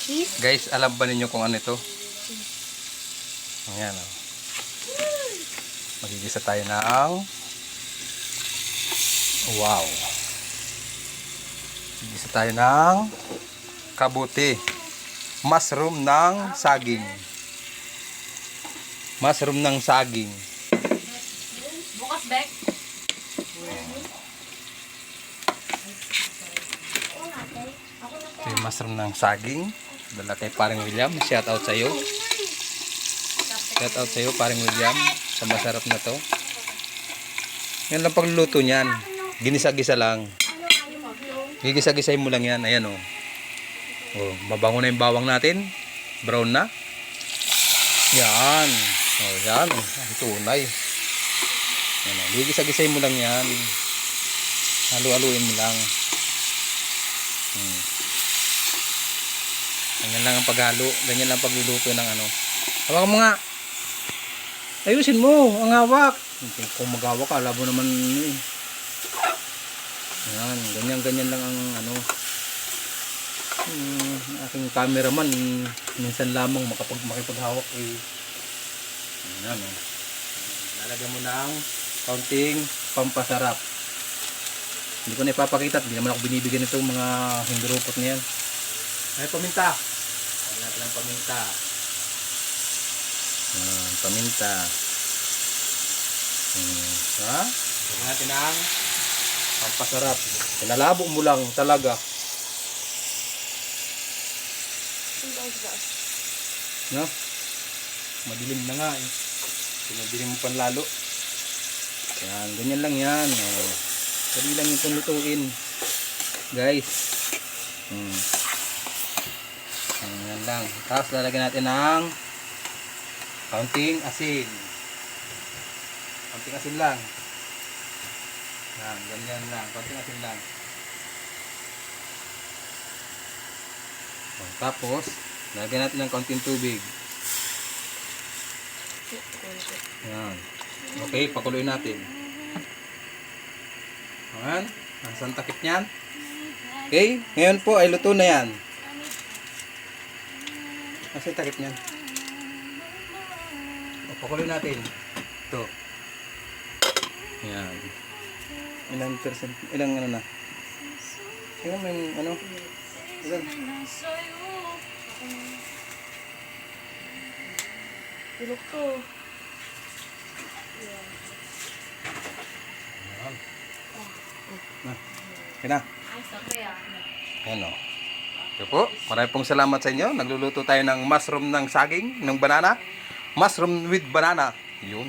cheese. Guys, alam ba ninyo kung ano ito? Ayan o. Magigisa tayo ng wow. Magigisa tayo ng kabuti. Mushroom ng saging. Mushroom ng saging. Bukas, Bek. Ito yung mushroom ng saging. Dala kay paring William. Shout out sa iyo. Shout out sa iyo paring William. Sa masarap na to. Yan lang pagluluto niyan. Ginisa-gisa lang. Gigisa-gisahin mo lang yan. Ayan o. Oh. mabango na yung bawang natin. Brown na. Yan. Oh, yan. Ang tunay. Yan o. Gigisa-gisahin mo lang yan. Halu-haluin mo lang. Hmm. Ganyan lang ang paghalo. Ganyan lang ang pagluluto ng ano. Hawak mo nga. Ayusin mo. Ang hawak. Kung maghawak ka, labo naman eh. Yan. Ganyan, ganyan lang ang ano. Hmm, aking cameraman, minsan lamang makapag makipaghawak eh. Yan oh. Lalagyan mo ng kaunting pampasarap. Hindi ko na ipapakita, hindi naman ako binibigyan itong mga hindurupot na yan. Ay, paminta. Lagyan natin ng paminta. Yan, paminta. Hmm, ha? Lagyan natin ang pampasarap. Pinalabo mo lang talaga. No? Madilim na nga eh. Pinadilim mo pan lalo. Yan, ganyan lang yan. Oh. Dali lang yung lutuin. Guys. Hmm. Ganyan lang. Tapos lalagyan natin ng kaunting asin. Kaunting asin lang. Yan, ganyan lang. Kaunting asin lang. Tapos, lalagyan natin ng kaunting tubig. Yan. Okay, pakuluin natin. Ayan. Nasaan takip niyan? Okay, ngayon po ay luto na yan. Nasaan takip niyan? O, pakuluin natin. Ito. Yan. Ilang percent, ilang ano na? Ilang may ano? Ilang? Tulog ko. Yan. Na. Okay na. Ay, sorry ah. Ano? Okay po. Maraming pong salamat sa inyo. Nagluluto tayo ng mushroom ng saging, ng banana. Mushroom with banana. Yun.